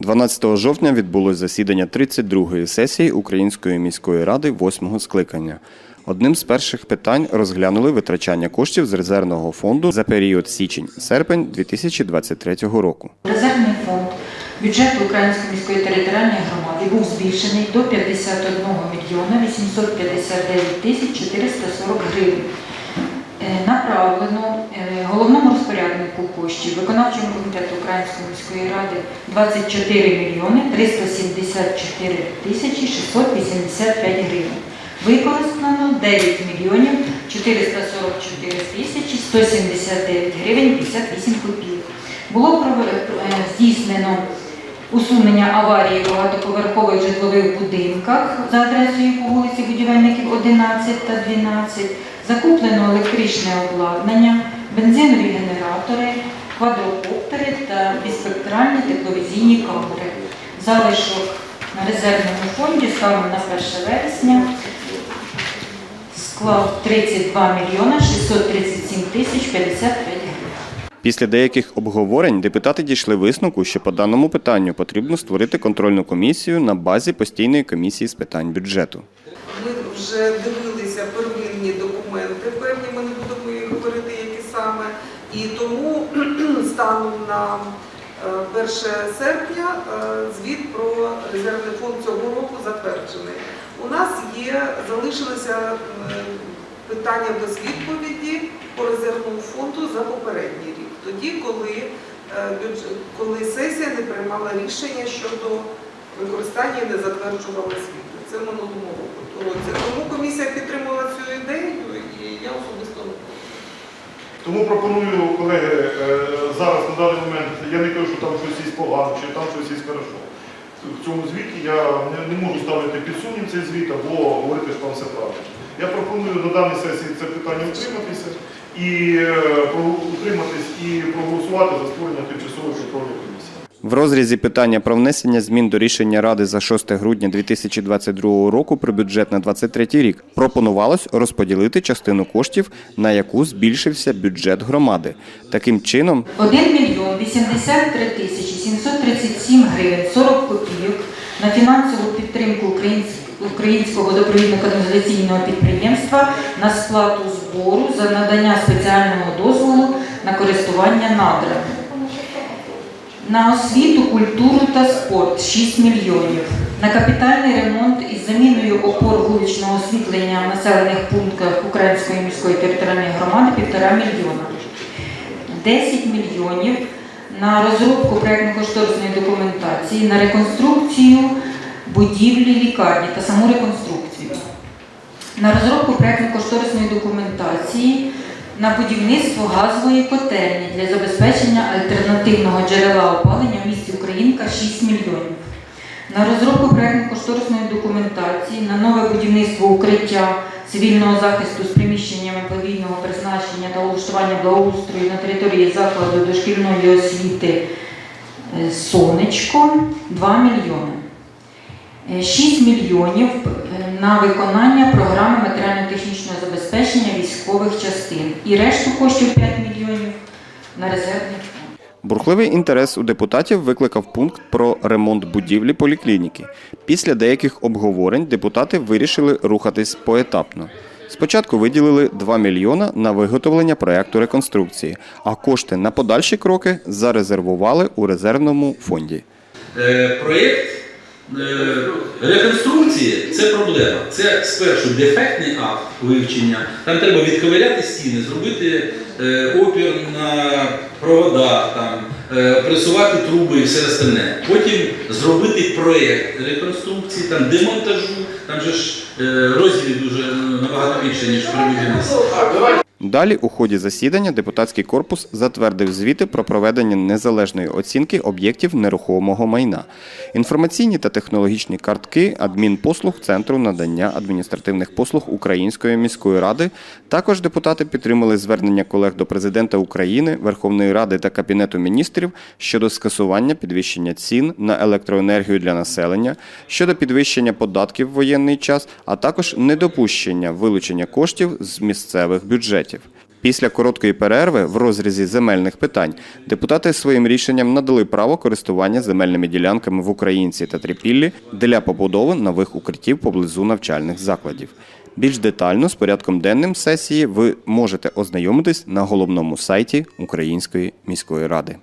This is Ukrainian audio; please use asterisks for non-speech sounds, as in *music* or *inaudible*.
12 жовтня відбулось засідання 32-ї сесії Української міської ради 8-го скликання. Одним з перших питань розглянули витрачання коштів з резервного фонду за період січень-серпень 2023 року. Резервний фонд бюджету Української міської територіальної громади був збільшений до 51 мільйона 859 тисяч 440 гривень. Е, Направлено е, головному розпоряднику коштів виконавчому комітету Української міської ради 24 мільйони 374 тисячі 685 гривень. Використано 9 мільйонів 444 тисячі 179 гривень 58 копійок. Було е, здійснено усунення аварії в багатоповерхових житлових будинках за адресою по вулиці Будівельників 11 та 12, закуплено електричне обладнання, бензинові генератори, квадрокоптери та біспектральні тепловізійні камери. Залишок на резервному фонді станом на 1 вересня склав 32 мільйона 637 тисяч 55 гривень. Після деяких обговорень депутати дійшли висновку, що по даному питанню потрібно створити контрольну комісію на базі постійної комісії з питань бюджету. Ми вже дивилися первинні документи, певні ми не будемо І тому *clears throat* станом на е, 1 серпня е, звіт про резервний фонд цього року затверджений. У нас є, залишилося е, питання без відповіді по резервному фонду за попередній рік. Тоді, коли, е, коли сесія не приймала рішення щодо використання і не затверджувала звіти. Це минулому року. році. Тому комісія підтримала цю ідею і я особисто не проти. Тому пропоную, колеги, е, зараз на даний момент, я не кажу, що там щось є погано, чи там щось є хорошо. В цьому звіті я не, не можу ставити під сумнів цей звіт або говорити, що там все правильно. Я пропоную на даній сесії це питання утриматися і е, утриматись і проголосувати за створення тимчасової контрольної. В розрізі питання про внесення змін до рішення Ради за 6 грудня 2022 року про бюджет на 2023 рік пропонувалось розподілити частину коштів, на яку збільшився бюджет громади. Таким чином, 1 мільйон 83 тисячі 737 гривень 40 копійок на фінансову підтримку українського водопровідно-каналізаційного підприємства на сплату збору за надання спеціального дозволу на користування надрами. На освіту, культуру та спорт 6 мільйонів. На капітальний ремонт із заміною опор вуличного освітлення в населених пунктах Української міської територіальної громади 1,5 мільйона. 10 мільйонів на розробку проєктно-кошторисної документації, на реконструкцію будівлі лікарні та саму реконструкцію. На розробку проєктно-кошторисної документації на будівництво газової котельні для забезпечення альтернативного джерела опалення в місті Українка 6 мільйонів. На розробку проєктно-кошторисної документації на нове будівництво укриття цивільного захисту з приміщеннями подвійного призначення та влаштування благоустрою на території закладу дошкільної освіти е, Сонечко 2 мільйони. Е, 6 мільйонів е, на виконання програми матеріально-технічного забезпечення військових частин і решту коштів 5 мільйонів на резервний фонд. Бурхливий інтерес у депутатів викликав пункт про ремонт будівлі поліклініки. Після деяких обговорень депутати вирішили рухатись поетапно. Спочатку виділили 2 мільйона на виготовлення проекту реконструкції, а кошти на подальші кроки зарезервували у резервному фонді. Е, проєкт реконструкції це проблема. Це спершу дефектний акт вивчення. Там треба відковиряти стіни, зробити е, опір на проводах, там, е, пресувати труби і все остальне. Потім зробити проєкт реконструкції, там, демонтажу, там же ж е, розділів дуже е, набагато більше, ніж при будівництві. Далі у ході засідання депутатський корпус затвердив звіти про проведення незалежної оцінки об'єктів нерухомого майна, інформаційні та технологічні картки адмінпослуг Центру надання адміністративних послуг Української міської ради. Також депутати підтримали звернення колег до президента України, Верховної Ради та Кабінету міністрів щодо скасування підвищення цін на електроенергію для населення, щодо підвищення податків в воєнний час, а також недопущення вилучення коштів з місцевих бюджетів. Після короткої перерви в розрізі земельних питань депутати своїм рішенням надали право користування земельними ділянками в Українці та Трипіллі для побудови нових укриттів поблизу навчальних закладів. Більш детально з порядком денним сесії ви можете ознайомитись на головному сайті Української міської ради.